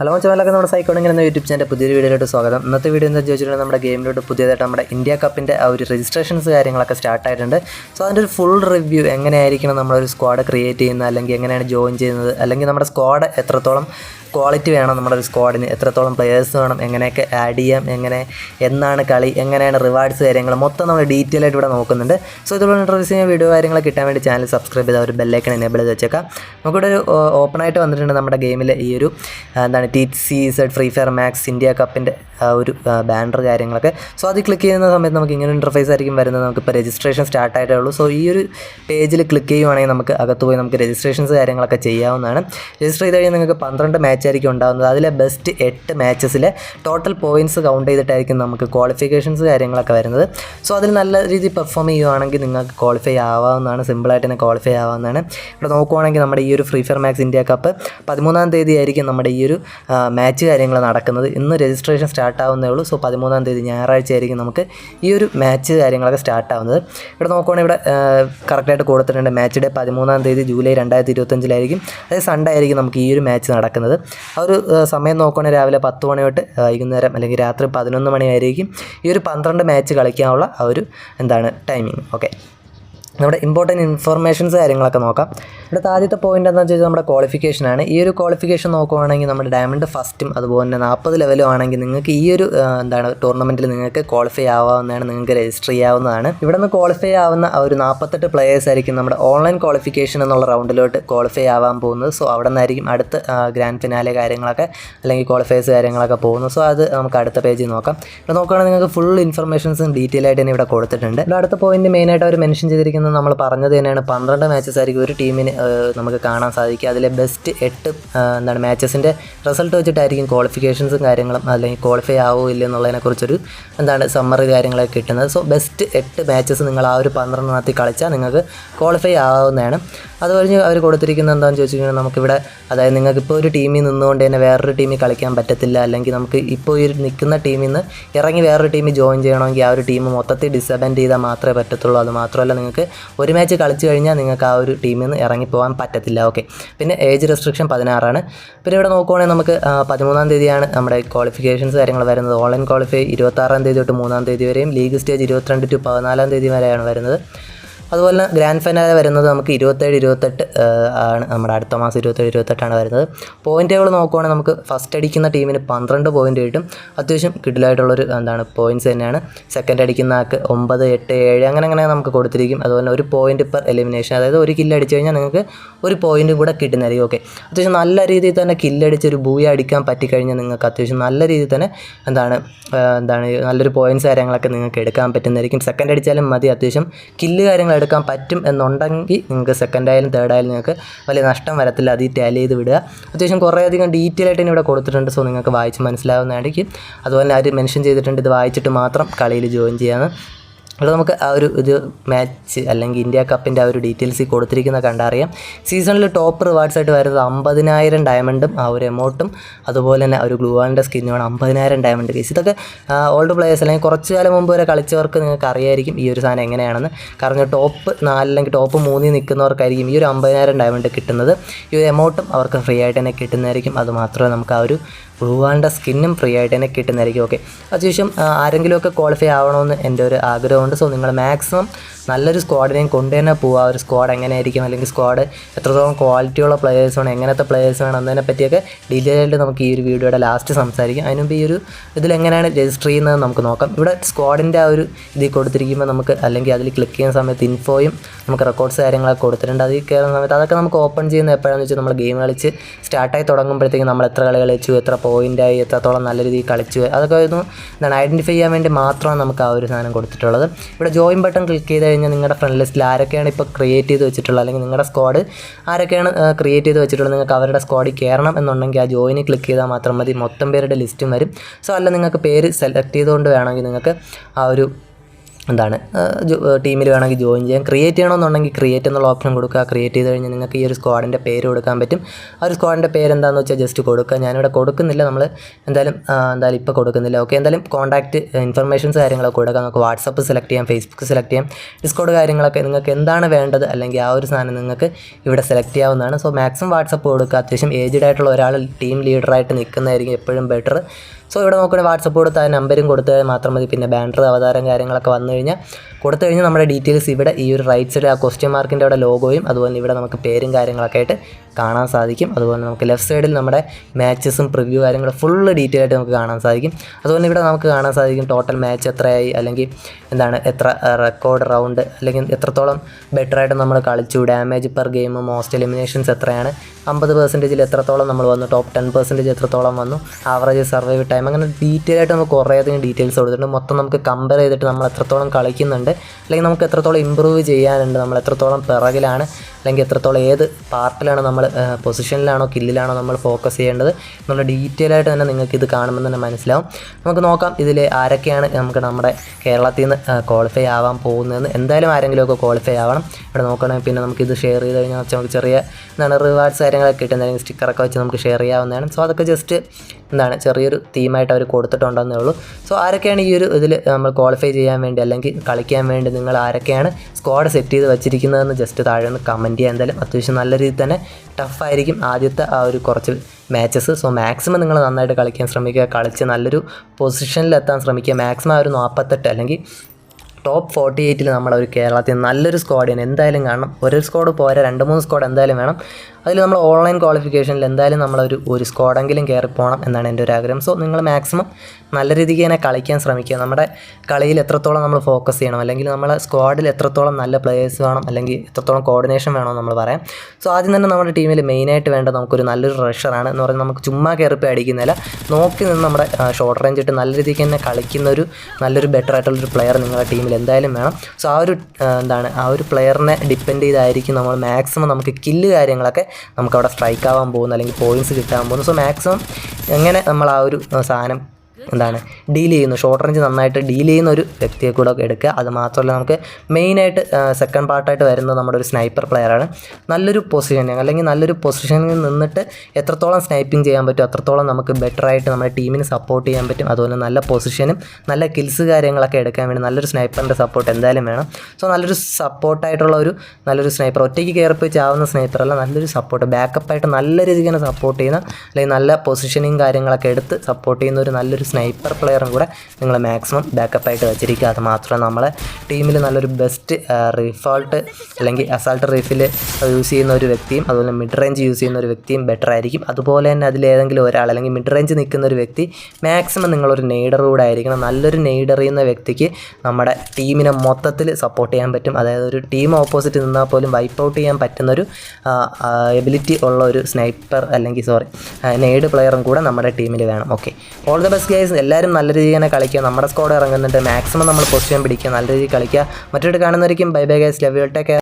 Hello ചുമലൊക്കെ നമ്മുടെ സൈക്കോണിംഗ് എന്ന YouTube channel പുതിയൊരു വീഡിയോയിലോട്ട് സ്വാഗതം. ഇന്നത്തെ വീഡിയോ എന്താ ചോദിച്ചിട്ടുണ്ടെങ്കിൽ നമ്മുടെ ഗെയിമിലോട്ട് പുതിയതായിട്ട് നമ്മുടെ ഇന്ത്യ കപ്പിന്റെ ആ ഒരു രജിസ്ട്രേഷൻസ് കാര്യങ്ങളൊക്കെ സ്റ്റാർട്ട് ആയിട്ടുണ്ട്. സോ അതിന്റെ ഒരു ഫുൾ റിവ്യൂ എങ്ങനെയായിരിക്കണം നമ്മളൊരു സ്ക്വാഡ് ക്രിയേറ്റ് ചെയ്യുന്നത് അല്ലെങ്കിൽ എങ്ങനെയാണ് ജോയിൻ ചെയ്യുന്നത് അല്ലെങ്കിൽ നമ്മുടെ സ്ക്വാഡ് എത്രത്തോളം ക്വാളിറ്റി വേണം നമ്മുടെ ഒരു സ്ക്വാഡിന് എത്രത്തോളം പ്ലെയേഴ്സ് വേണം എങ്ങനെയൊക്കെ ആഡ് ചെയ്യാം എങ്ങനെ എന്നാണ് കളി എങ്ങനെയാണ് റിവാർഡ്സ് കാര്യങ്ങൾ. മൊത്തം നമ്മൾ ഡീറ്റെയിൽ ആയിട്ട് ഇവിടെ നോക്കുന്നുണ്ട്. സോ ഇതുപോലെ ഇൻട്രസ്റ്റ് ചെയ്യുന്ന വീഡിയോ കാര്യങ്ങൾ കിട്ടാൻ വേണ്ടി ചാനൽ സബ്സ്ക്രൈബ് ചെയ്താൽ ഒരു ബെല്ലൈക്കൺ എനേബിൾ ചെയ്ത് വെച്ചേക്കാം. നമുക്കിവിടെ ഒരു ഓപ്പൺ ആയിട്ട് വന്നിട്ടുണ്ട് നമ്മുടെ ഗെയിമിൽ ഈ ഒരു എന്താണ് T C Z free fire max India കപ്പിന്റെ ഒരു ബാനർ കാര്യങ്ങളൊക്കെ. സോ അത് ക്ലിക്ക് ചെയ്യുന്ന സമയത്ത് നമുക്ക് ഇങ്ങനെ ഇന്റർഫേസ് ആയിരിക്കും വരുന്നത്. നമുക്കിപ്പോൾ രജിസ്ട്രേഷൻ സ്റ്റാർട്ട് ആയിട്ടേ ഉള്ളൂ. സോ ഈ ഒരു പേജിൽ ക്ലിക്ക് ചെയ്യുവാണെങ്കിൽ നമുക്ക് അകത്ത് പോയി നമുക്ക് രജിസ്ട്രേഷൻസ് കാര്യങ്ങളൊക്കെ ചെയ്യാവുന്നതാണ്. രജിസ്റ്റർ ചെയ്ത് കഴിഞ്ഞാൽ നിങ്ങൾക്ക് പന്ത്രണ്ട് മാച്ച് ആയിരിക്കും ഉണ്ടാകുന്നത്. അതിലെ ബെസ്റ്റ് എട്ട് മാച്ചസിലെ ടോട്ടൽ പോയിന്റ്സ് കൗണ്ട് ചെയ്തിട്ടായിരിക്കും നമുക്ക് ക്വാളിഫിക്കേഷൻസ് കാര്യങ്ങളൊക്കെ വരുന്നത്. സോ അതിൽ നല്ല രീതിയിൽ പെർഫോം ചെയ്യുവാണെങ്കിൽ നിങ്ങൾക്ക് ക്വാളിഫൈ ആവാവുന്നതാണ്. സിമ്പിളായിട്ട് തന്നെ ക്വാളിഫൈ ആവാവുന്നതാണ്. ഇവിടെ നോക്കുവാണെങ്കിൽ നമ്മുടെ ഈ ഒരു free fire max India cup പതിമൂന്നാം തീയതി ആയിരിക്കും നമ്മുടെ ഈ ഒരു മാച്ച് കാര്യങ്ങൾ നടക്കുന്നത്. ഇന്ന് രജിസ്ട്രേഷൻ സ്റ്റാർട്ട് ആവുന്നേ ഉള്ളൂ. സോ പതിമൂന്നാം തീയതി ഞായറാഴ്ച ആയിരിക്കും നമുക്ക് ഈ ഒരു മാച്ച് കാര്യങ്ങളൊക്കെ സ്റ്റാർട്ട് ആവുന്നത്. ഇവിടെ നോക്കുവാണെങ്കിൽ ഇവിടെ കറക്റ്റായിട്ട് കൊടുത്തിട്ടുണ്ട്. മാച്ച് ഡേ പതിമൂന്നാം തീയതി ജൂലൈ രണ്ടായിരത്തി ഇരുപത്തഞ്ചിലായിരിക്കും അതായത് സൺഡേ ആയിരിക്കും നമുക്ക് ഈ ഒരു മാച്ച് നടക്കുന്നത്. ആ ഒരു സമയം നോക്കുകയാണെങ്കിൽ രാവിലെ പത്ത് മണി തൊട്ട് വൈകുന്നേരം അല്ലെങ്കിൽ രാത്രി പതിനൊന്ന് മണി ആയിരിക്കും ഈ ഒരു പന്ത്രണ്ട് മാച്ച് കളിക്കാനുള്ള ആ ഒരു എന്താണ് ടൈമിങ് ഓക്കെ നമ്മുടെ ഇമ്പോർട്ടന്റ് ഇൻഫർമേഷൻസ് കാര്യങ്ങളൊക്കെ നോക്കാം. ഇവിടുത്തെ ആദ്യത്തെ പോയിന്റ് എന്താണെന്ന് വെച്ചാൽ നമ്മുടെ ക്വാളിഫിക്കേഷനാണ് ഈ ഒരു ക്വാളിഫിക്കേഷൻ നോക്കുവാണെങ്കിൽ നമ്മുടെ ഡയമണ്ട് ഫസ്റ്റും അതുപോലെ തന്നെ നാൽപ്പത് ലെവലും ആണെങ്കിൽ നിങ്ങൾക്ക് ഈ ഒരു എന്താണ് ടൂർണമെന്റിൽ നിങ്ങൾക്ക് ക്വാളിഫൈ ആവാവുന്നതാണ് നിങ്ങൾക്ക് രജിസ്റ്റർ ചെയ്യാവുന്നതാണ്. ഇവിടെ നിന്ന് ക്വാളിഫൈ ആവുന്ന ഒരു നാൽപ്പത്തെട്ട് പ്ലേയേഴ്സ് ആയിരിക്കും നമ്മുടെ ഓൺലൈൻ ക്വാളിഫിക്കേഷൻ എന്നുള്ള റൗണ്ടിലോട്ട് ക്വാളിഫൈ ആവാൻ പോകുന്നത്. സോ അവിടെ നിന്നായിരിക്കും അടുത്ത ഗ്രാൻഡ് ഫിനാലെ കാര്യങ്ങളൊക്കെ അല്ലെങ്കിൽ ക്വാളിഫയേഴ്സ് കാര്യങ്ങളൊക്കെ പോകുന്നത്. സോ അത് നമുക്ക് അടുത്ത പേജിൽ നോക്കാം. ഇവിടെ നോക്കുകയാണെങ്കിൽ നിങ്ങൾക്ക് ഫുൾ ഇൻഫർമേഷൻസും ഡീറ്റെയിൽ ആയിട്ട് തന്നെ ഇവിടെ കൊടുത്തിട്ടുണ്ട്. ഇവിടെ അടുത്ത പോയിന്റ് മെയിനായിട്ട് അവർ മെൻഷൻ ചെയ്തിരിക്കുന്നത് നമ്മൾ പറഞ്ഞത് തന്നെയാണ്. പന്ത്രണ്ട് മാച്ചസ് ആയിരിക്കും ഒരു ടീമിന് നമുക്ക് കാണാൻ സാധിക്കുക. അതിലെ ബെസ്റ്റ് എട്ട് എന്താണ് മാച്ചസിന്റെ റിസൾട്ട് വെച്ചിട്ടായിരിക്കും ക്വാളിഫിക്കേഷൻസും കാര്യങ്ങളും അല്ലെങ്കിൽ ക്വാളിഫൈ ആവോ ഇല്ല എന്നുള്ളതിനെക്കുറിച്ചൊരു എന്താണ് സമ്മറി കാര്യങ്ങളൊക്കെ കിട്ടുന്നത്. സോ ബെസ്റ്റ് എട്ട് മാച്ചസ് നിങ്ങൾ ആ ഒരു പന്ത്രണ്ടിനകത്ത് കളിച്ചാൽ നിങ്ങൾക്ക് ക്വാളിഫൈ ആവുന്നതാണ്. അത് കഴിഞ്ഞ് അവർ കൊടുത്തിരിക്കുന്നത് എന്താണെന്ന് ചോദിച്ചിട്ടുണ്ടെങ്കിൽ നമുക്കിവിടെ അതായത് നിങ്ങൾക്ക് ഇപ്പോൾ ഒരു ടീമിൽ നിന്നുകൊണ്ട് തന്നെ വേറൊരു ടീമിൽ കളിക്കാൻ പറ്റത്തില്ല അല്ലെങ്കിൽ നമുക്ക് ഇപ്പോൾ ഈ നിൽക്കുന്ന ടീമിൽ നിന്ന് ഇറങ്ങി വേറൊരു ടീമിൽ ജോയിൻ ചെയ്യണമെങ്കിൽ ആ ഒരു ടീം മൊത്തത്തിൽ ഡിസബൻഡ് ചെയ്താൽ മാത്രമേ പറ്റത്തുള്ളൂ. അത് മാത്രമല്ല നിങ്ങൾക്ക് ഒരു മാച്ച് കളിച്ചു കഴിഞ്ഞാൽ നിങ്ങൾക്ക് ആ ഒരു ടീമിൽ നിന്ന് ഇറങ്ങിപ്പോകാൻ പറ്റത്തില്ല. ഓക്കെ. പിന്നെ ഏജ് റെസ്ട്രിക്ഷൻ പതിനാറാണ്. പിന്നെ ഇവിടെ നോക്കുവാണെങ്കിൽ നമുക്ക് പതിമൂന്നാം തീയതിയാണ് നമ്മുടെ ക്വാളിഫിക്കേഷൻസ് കാര്യങ്ങൾ വരുന്നത്. ഓൺലൈൻ ക്വാളിഫൈ ഇരുപത്താറാം തീയതി തൊട്ട് മൂന്നാം തീയതി വരെയും ലീഗ് സ്റ്റേജ് ഇരുപത്തിരണ്ട് ടു പതിനാലാം തീയതി വരെയാണ് വരുന്നത്. അതുപോലെ ഗ്രാൻഡ് ഫൈനൽ വരുന്നത് നമുക്ക് ഇരുപത്തേഴ് ഇരുപത്തെട്ട് ആണ്. നമ്മുടെ അടുത്ത മാസം ഇരുപത്തേഴ് ഇരുപത്തെട്ടാണ് വരുന്നത്. പോയിന്റുകൾ നോക്കുവാണെങ്കിൽ നമുക്ക് ഫസ്റ്റ് അടിക്കുന്ന ടീമിന് പന്ത്രണ്ട് പോയിന്റ് കിട്ടും. അത്യാവശ്യം കിഡിലായിട്ടുള്ളൊരു എന്താണ് പോയിന്റ്സ് തന്നെയാണ്. സെക്കൻഡ് അടിക്കുന്ന ആൾക്ക് ഒമ്പത് എട്ട് ഏഴ് അങ്ങനെ അങ്ങനെ നമുക്ക് കൊടുത്തിരിക്കും. അതുപോലെ ഒരു പോയിന്റ് പെർ എലിമിനേഷൻ അതായത് ഒരു കില്ല് അടിച്ചു കഴിഞ്ഞാൽ നിങ്ങൾക്ക് ഒരു പോയിന്റും കൂടെ കിട്ടുന്നതായിരിക്കും. ഓക്കെ അത്യാവശ്യം നല്ല രീതിയിൽ തന്നെ കില്ലടിച്ച് ഒരു ബൂയ അടിക്കാൻ പറ്റിക്കഴിഞ്ഞാൽ നിങ്ങൾക്ക് അത്യാവശ്യം നല്ല രീതിയിൽ തന്നെ എന്താണ് എന്താണ് നല്ലൊരു പോയിന്റ്സ് കാര്യങ്ങളൊക്കെ നിങ്ങൾക്ക് എടുക്കാൻ പറ്റുന്നതായിരിക്കും. സെക്കൻഡ് അടിച്ചാലും മതി. അത്യാവശ്യം കില്ല് കാര്യങ്ങൾ എടുക്കാൻ പറ്റും എന്നുണ്ടെങ്കിൽ നിങ്ങൾക്ക് സെക്കൻഡ് ആയാലും തേർഡ് ആയാലും നിങ്ങൾക്ക് വലിയ നഷ്ടം വരത്തില്ല. അത് ഈ ടാലി ചെയ്ത് വിടുക. അത്യാവശ്യം കുറേയധികം ഡീറ്റെയിൽ ആയിട്ട് ഇവിടെ കൊടുത്തിട്ടുണ്ട്. സോ നിങ്ങൾക്ക് വായിച്ച് മനസ്സിലാവുന്നതായിരിക്കും. അതുപോലെ അവർ മെൻഷൻ ചെയ്തിട്ടുണ്ട്. ഇത് വായിച്ചിട്ട് മാത്രം കളിയിൽ ജോയിൻ ചെയ്യാമെന്ന് ഇവിടെ നമുക്ക് ആ ഒരു ഇത് മാച്ച് അല്ലെങ്കിൽ ഇന്ത്യ കപ്പിന്റെ ആ ഒരു ഡീറ്റെയിൽസ് കൊടുത്തിരിക്കുന്ന കണ്ടറിയാം. സീസണിൽ ടോപ്പ് റിവാർഡ്സ് ആയിട്ട് വരുന്നത് അമ്പതിനായിരം ഡയമണ്ടും ആ ഒരു എമൗണ്ടും അതുപോലെ തന്നെ ഒരു ഗ്ലൂവാളിന്റെ സ്കിന്നുമാണ് അമ്പതിനായിരം ഡയമണ്ട് കേസ് ഇതൊക്കെ ഓൾഡ് പ്ലേയേഴ്സ് അല്ലെങ്കിൽ കുറച്ച് കാലം മുമ്പ് വരെ കളിച്ചവർക്ക് നിങ്ങൾക്ക് അറിയായിരിക്കും ഈ ഒരു സാധനം എങ്ങനെയാണെന്ന്. കാരണം ടോപ്പ് നാല് അല്ലെങ്കിൽ ടോപ്പ് മൂന്നിൽ നിൽക്കുന്നവർക്കായിരിക്കും ഈ ഒരു അമ്പതിനായിരം ഡയമണ്ട് കിട്ടുന്നത്. ഈ ഒരു എമൗണ്ടും അവർക്ക് ഫ്രീ ആയിട്ട് തന്നെ കിട്ടുന്നതായിരിക്കും. അത് മാത്രമേ നമുക്ക് ആ ഒരു ബ്ലൂവാളിന്റെ സ്കിന്നും ഫ്രീ ആയിട്ട് തന്നെ കിട്ടുന്നതായിരിക്കും. ഓക്കെ അത്യാവശ്യം ആരെങ്കിലുമൊക്കെ ക്വാളിഫൈ ആവണമെന്ന് എന്റെ ഒരു ആഗ്രഹമുണ്ട്. സോ നിങ്ങൾ മാക്സിമം നല്ലൊരു സ്ക്വാഡിനെയും കൊണ്ട് തന്നെ പോവുക. ഒരു സ്ക്വാഡ് എങ്ങനെയായിരിക്കും? അല്ലെങ്കിൽ സ്ക്വാഡ് എത്രത്തോളം ക്വാളിറ്റിയുള്ള പ്ലേയേഴ്സ് വേണം? എങ്ങനത്തെ പ്ലേയേഴ്സ് വേണം? എന്നതിനെ പറ്റിയൊക്കെ ഡീറ്റെയിൽ ആയിട്ട് നമുക്ക് ഈ ഒരു വീഡിയോയുടെ ലാസ്റ്റ് സംസാരിക്കും. അതിന് മുമ്പ് ഈ ഒരു ഇതിൽ എങ്ങനെയാണ് രജിസ്റ്റർ ചെയ്യുന്നത് നമുക്ക് നോക്കാം. ഇവിടെ സ്ക്വാഡിന്റെ ആ ഒരു ഇതിൽ കൊടുത്തിരിക്കുമ്പോൾ നമുക്ക് അല്ലെങ്കിൽ അതിൽ ക്ലിക്ക് ചെയ്യുന്ന സമയത്ത് ഇൻഫോയും നമുക്ക് റെക്കോർഡ്സ് കാര്യങ്ങളൊക്കെ കൊടുത്തിട്ടുണ്ട്. അതിൽ കയറുന്ന സമയത്ത് അതൊക്കെ നമുക്ക് ഓപ്പൺ ചെയ്യുന്ന എപ്പോഴാണെന്ന് വെച്ചാൽ നമ്മൾ ഗെയിം കളിച്ച് സ്റ്റാർട്ടായി തുടങ്ങുമ്പോഴത്തേക്കും നമ്മൾ എത്ര കളി കളിച്ചു എത്ര പോയിന്റായി എത്രത്തോളം നല്ല രീതിയിൽ കളിച്ചു. അതൊക്കെ ഒന്ന് എന്താണ് ഐഡന്റിഫൈ ചെയ്യാൻ വേണ്ടി മാത്രമാണ് നമുക്ക് ആ ഒരു സാധനം കൊടുത്തിട്ടുള്ളത്. ഇവിടെ ജോയിൻ ബട്ടൺ ക്ലിക്ക് ചെയ്ത് കഴിഞ്ഞാൽ നിങ്ങളുടെ ഫ്രണ്ട് ലിസ്റ്റിൽ ആരൊക്കെയാണ് ഇപ്പോൾ ക്രിയേറ്റ് ചെയ്ത് വെച്ചിട്ടുള്ളത്? അല്ലെങ്കിൽ നിങ്ങളുടെ സ്ക്വാഡ് ആരൊക്കെയാണ് ക്രിയേറ്റ് ചെയ്ത് വെച്ചിട്ടുള്ളത്? നിങ്ങൾക്ക് അവരുടെ സ്ക്വാഡിൽ കയറണം എന്നുണ്ടെങ്കിൽ ആ ജോയിനിൽ ക്ലിക്ക് ചെയ്താൽ മാത്രം മതി. മൊത്തം പേരുടെ ലിസ്റ്റും വരും. സോ അല്ല നിങ്ങൾക്ക് പേര് സെലക്ട് ചെയ്തുകൊണ്ട് വേണമെങ്കിൽ നിങ്ങൾക്ക് ആ ഒരു എന്താണ് ടീമിൽ വേണമെങ്കിൽ ജോയിൻ ചെയ്യാം. ക്രിയേറ്റ് ചെയ്യണമെന്നുണ്ടെങ്കിൽ ക്രിയേറ്റ് എന്നുള്ള ഓപ്ഷൻ കൊടുക്കുക. ക്രിയേറ്റ് ചെയ്ത് കഴിഞ്ഞാൽ നിങ്ങൾക്ക് ഈ ഒരു സ്ക്വാഡിന്റെ പേര് കൊടുക്കാൻ പറ്റും. ആ ഒരു സ്ക്വാഡിന്റെ പേര് എന്താണെന്ന് വെച്ചാൽ ജസ്റ്റ് കൊടുക്കുക. ഞാനിവിടെ കൊടുക്കുന്നില്ല. നമ്മൾ എന്തായാലും എന്തായാലും ഇപ്പോൾ കൊടുക്കുന്നില്ല. ഓക്കെ എന്തായാലും കോൺടാക്റ്റ് ഇൻഫർമേഷൻസ് കാര്യങ്ങളൊക്കെ കൊടുക്കുക നമുക്ക് വാട്സപ്പ് സെലക്ട് ചെയ്യാം ഫേസ്ബുക്ക് സെലക്ട് ചെയ്യാം ഡിസ്കോഡ് കാര്യങ്ങളൊക്കെ നിങ്ങൾക്ക് എന്താണ് വേണ്ടത്? അല്ലെങ്കിൽ ആ ഒരു സാധനം നിങ്ങൾക്ക് ഇവിടെ സെലക്ട് ചെയ്യാവുന്നതാണ്. സോ മാക്സിമം വാട്സപ്പ് കൊടുക്കുക. അത്യാവശ്യം ഏജ്ഡ് ആയിട്ടുള്ള ഒരാൾ ടീം ലീഡറായിട്ട് നിൽക്കുന്നതായിരിക്കും എപ്പോഴും ബെറ്റർ സോ ഇവിടെ നോക്കണേ വാട്സപ്പ് കൊടുത്ത് ആ നമ്പരും കൊടുത്താൽ മാത്രം മതി. പിന്നെ ബാനർ അവതാരം കാര്യങ്ങളൊക്കെ വന്നു കഴിഞ്ഞാൽ കൊടുത്തു കഴിഞ്ഞാൽ നമ്മുടെ ഡീറ്റെയിൽസ് ഇവിടെ ഈ ഒരു റൈറ്റ് സൈഡ് ആ ക്വസ്റ്റ്യൻ മാർക്കിന്റെ അവിടെ ലോഗോയും അതുപോലെ ഇവിടെ നമുക്ക് പേരും കാര്യങ്ങളൊക്കെ ആയിട്ട് കാണാൻ സാധിക്കും. അതുപോലെ നമുക്ക് ലെഫ്റ്റ് സൈഡിൽ നമ്മുടെ മാച്ചസും പ്രിവ്യൂ കാര്യങ്ങൾ ഫുള്ള് ഡീറ്റെയിൽ ആയിട്ട് നമുക്ക് കാണാൻ സാധിക്കും. അതുപോലെ ഇവിടെ നമുക്ക് കാണാൻ സാധിക്കും ടോട്ടൽ മാച്ച് എത്രയായി അല്ലെങ്കിൽ എന്താണ് എത്ര റെക്കോർഡ് റൗണ്ട് അല്ലെങ്കിൽ എത്രത്തോളം ബെറ്റർ ആയിട്ട് നമ്മൾ കളിച്ചു. Damage per game most eliminations എത്രയാണ് അമ്പത് പെർസെന്റേജിൽ എത്രത്തോളം നമ്മൾ വന്നു ടോപ്പ് ടെൻ പെർസെന്റേജ് എത്രത്തോളം വന്നു ആവറേജ് സർവൈവ് ടൈം അങ്ങനെ ഡീറ്റെയിൽ ആയിട്ട് നമുക്ക് കുറേയധികം ഡീറ്റെയിൽസ് കൊടുത്തിട്ടുണ്ട്. മൊത്തം നമുക്ക് കമ്പയർ ചെയ്തിട്ട് നമ്മൾ എത്രത്തോളം കളിക്കുന്നുണ്ട് അല്ലെങ്കിൽ നമുക്ക് എത്രത്തോളം ഇമ്പ്രൂവ് ചെയ്യാനുണ്ട് നമ്മൾ എത്രത്തോളം പിറകിലാണ് അല്ലെങ്കിൽ എത്രത്തോളം ഏത് പാർട്ടിലാണ് നമ്മൾ പൊസിഷനിലാണോ കില്ലിലാണോ നമ്മൾ ഫോക്കസ് ചെയ്യേണ്ടത് എന്നുള്ള ഡീറ്റെയിൽ ആയിട്ട് തന്നെ നിങ്ങൾക്ക് ഇത് കാണുമ്പോൾ തന്നെ മനസ്സിലാവും. നമുക്ക് നോക്കാം ഇതിൽ ആരൊക്കെയാണ് നമുക്ക് നമ്മുടെ കേരളത്തിൽ നിന്ന് ക്വാളിഫൈ ആവാൻ പോകുന്നതെന്ന്. എന്തായാലും ആരെങ്കിലുമൊക്കെ ക്വാളിഫൈ ആവണം. ഇവിടെ നോക്കണമെങ്കിൽ പിന്നെ നമുക്ക് ഇത് ഷെയർ ചെയ്ത് കഴിഞ്ഞാൽ നമുക്ക് ചെറിയ എന്താണ് റിവാർഡ്സ് കാര്യങ്ങളൊക്കെ കിട്ടും എന്തെങ്കിലും സ്റ്റിക്കറൊക്കെ വെച്ച് നമുക്ക് ഷെയർ ചെയ്യാവുന്നതാണ്. സോ അതൊക്കെ ജസ്റ്റ് എന്താണ് ചെറിയൊരു തീമായിട്ട് അവർ കൊടുത്തിട്ടുണ്ടെന്നേ ഉള്ളൂ. സോ ആരൊക്കെയാണ് ഈ ഒരു ഇതിൽ നമ്മൾ ക്വാളിഫൈ ചെയ്യാൻ വേണ്ടി അല്ലെങ്കിൽ കളിക്കാൻ വേണ്ടി നിങ്ങൾ ആരൊക്കെയാണ് സ്ക്വാഡ് സെറ്റ് ചെയ്ത് വെച്ചിരിക്കുന്നതെന്ന് ജസ്റ്റ് താഴെ ഒന്ന് കമന്റ് ചെയ്യാൻ എന്തായാലും അത്യാവശ്യം നല്ല രീതിയിൽ തന്നെ ടഫായിരിക്കും ആദ്യത്തെ ആ ഒരു കുറച്ച് മാച്ചസ് സോ മാക്സിമം നിങ്ങൾ നന്നായിട്ട് കളിക്കാൻ ശ്രമിക്കുക. കളിച്ച് നല്ലൊരു പൊസിഷനിലെത്താൻ ശ്രമിക്കുക. മാക്സിമം ആ ഒരു നാൽപ്പത്തെട്ട് അല്ലെങ്കിൽ ടോപ്പ് ഫോർട്ടി എയ്റ്റിൽ നമ്മളൊരു കേരളത്തിൽ നല്ലൊരു സ്ക്വാഡിന് എന്തായാലും കാണണം. ഒരു സ്ക്വാഡ് പോരാ രണ്ട് മൂന്ന് സ്ക്വാഡ് എന്തായാലും വേണം. അതിൽ നമ്മൾ ഓൺലൈൻ ക്വാളിഫിക്കേഷനിൽ എന്തായാലും നമ്മളൊരു ഒരു സ്ക്വാഡെങ്കിലും കയറി പോകണം എന്നാണ് എന്റെ ഒരു ആഗ്രഹം. സോ നിങ്ങൾ മാക്സിമം നല്ല രീതിക്ക് തന്നെ കളിക്കാൻ ശ്രമിക്കുക. നമ്മുടെ കളിയിൽ എത്രത്തോളം നമ്മൾ ഫോക്കസ് ചെയ്യണം അല്ലെങ്കിൽ നമ്മളെ സ്ക്വാഡിൽ എത്രത്തോളം നല്ല പ്ലേയേഴ്സ് വേണം അല്ലെങ്കിൽ എത്രത്തോളം കോർഡിനേഷൻ വേണം നമ്മൾ പറയാം. സോ ആദ്യം തന്നെ നമ്മുടെ ടീമിൽ മെയിനായിട്ട് വേണ്ട നമുക്കൊരു നല്ലൊരു റഷറാണ് എന്ന് പറഞ്ഞാൽ നമുക്ക് ചുമ്മാ കയറിപ്പ് അടിക്കുന്നില്ല നോക്കി നിന്ന് നമ്മുടെ ഷോർട്ട് റേഞ്ച് ഇട്ട് നല്ല രീതിക്ക് തന്നെ കളിക്കുന്ന ഒരു നല്ലൊരു ബെറ്റർ ആയിട്ടുള്ളൊരു പ്ലെയർ നിങ്ങളുടെ ടീമിൽ എന്തായാലും വേണം. സോ ആ ഒരു എന്താണ് ആ ഒരു പ്ലെയറിനെ ഡിപ്പെൻഡ് ചെയ്തായിരിക്കും നമ്മൾ മാക്സിമം നമുക്ക് കില്ല് കാര്യങ്ങളൊക്കെ നമുക്ക് അവിടെ സ്ട്രൈക്ക് ആവാൻ പോകുന്നു അല്ലെങ്കിൽ പോയിന്റ്സ് കിട്ടാൻ പോകുന്നു. സോ മാക്സിമം എങ്ങനെ നമ്മൾ ആ ഒരു സാധനം എന്താണ്? ഡീൽ ചെയ്യുന്നു. ഷോർട്ട് റേഞ്ച് നന്നായിട്ട് ഡീൽ ചെയ്യുന്ന ഒരു വ്യക്തിയെ കൂടെ എടുക്കുക. അത് മാത്രമല്ല നമുക്ക് മെയിനായിട്ട് സെക്കൻഡ് പാർട്ടായിട്ട് വരുന്നത് നമ്മുടെ ഒരു സ്നൈപ്പർ പ്ലെയറാണ് നല്ലൊരു പൊസിഷനിങ് അല്ലെങ്കിൽ നല്ലൊരു പൊസിഷനിൽ നിന്നിട്ട് എത്രത്തോളം സ്നൈപ്പിംഗ് ചെയ്യാൻ പറ്റും അത്രത്തോളം നമുക്ക് ബെറ്റർ ആയിട്ട് നമ്മുടെ ടീമിന് സപ്പോർട്ട് ചെയ്യാൻ പറ്റും. അതുപോലെ നല്ല പൊസിഷനും നല്ല കിൽസ് കാര്യങ്ങളൊക്കെ എടുക്കാൻ വേണ്ടി നല്ലൊരു സ്നൈപ്പറിന്റെ സപ്പോർട്ട് എന്തായാലും വേണം. സോ നല്ലൊരു സപ്പോർട്ടായിട്ടുള്ള ഒരു നല്ലൊരു സ്നൈപ്പർ ഒറ്റയ്ക്ക് കയറിപ്പോയി ചാവുന്ന സ്നൈപ്പർ അല്ല നല്ലൊരു സപ്പോർട്ട് ബാക്കപ്പായിട്ട് നല്ല രീതിക്ക് തന്നെ സപ്പോർട്ട് ചെയ്യുന്ന അല്ലെങ്കിൽ നല്ല പൊസിഷനിങ് കാര്യങ്ങളൊക്കെ എടുത്ത് സപ്പോർട്ട് ചെയ്യുന്ന ഒരു നല്ലൊരു സ്നൈപ്പർ പ്ലെയറും കൂടെ നിങ്ങൾ മാക്സിമം ബാക്കപ്പായിട്ട് വെച്ചിരിക്കുക. അത് മാത്രമേ നമ്മളെ ടീമിൽ നല്ലൊരു ബെസ്റ്റ് റിഫോൾട്ട് അല്ലെങ്കിൽ അസാൾട്ട് റീഫിൽ യൂസ് ചെയ്യുന്ന ഒരു വ്യക്തിയും അതുപോലെ മിഡ് റേഞ്ച് യൂസ് ചെയ്യുന്ന ഒരു വ്യക്തിയും ബെറ്റർ ആയിരിക്കും. അതുപോലെ തന്നെ അതിലേതെങ്കിലും ഒരാൾ അല്ലെങ്കിൽ മിഡ് റേഞ്ച് നിൽക്കുന്ന ഒരു വ്യക്തി മാക്സിമം നിങ്ങളൊരു നെയ്ഡർ കൂടെ ആയിരിക്കണം. നല്ലൊരു നെയ്ഡർ ചെയ്യുന്ന വ്യക്തിക്ക് നമ്മുടെ ടീമിനെ മൊത്തത്തിൽ സപ്പോർട്ട് ചെയ്യാൻ പറ്റും. അതായത് ഒരു ടീം ഓപ്പോസിറ്റ് നിന്നാൽ പോലും വൈപ്പ് ഔട്ട് ചെയ്യാൻ പറ്റുന്നൊരു എബിലിറ്റി ഉള്ള ഒരു സ്നൈപ്പർ അല്ലെങ്കിൽ സോറി നെയ്ഡ് പ്ലെയറും കൂടെ നമ്മുടെ ടീമിൽ വേണം. Okay all the best guys എല്ലാവരും നല്ല രീതിയിൽ തന്നെ കളിക്കുക. നമ്മുടെ സ്കോഡ് ഇറങ്ങുന്നുണ്ട്. മാക്സിമം നമ്മൾ പൊസിഷൻ പിടിക്കുക. നല്ല രീതിയിൽ കളിക്കുക. മറ്റൊരു കാണുന്നവരിക്കും bye bye guys love you take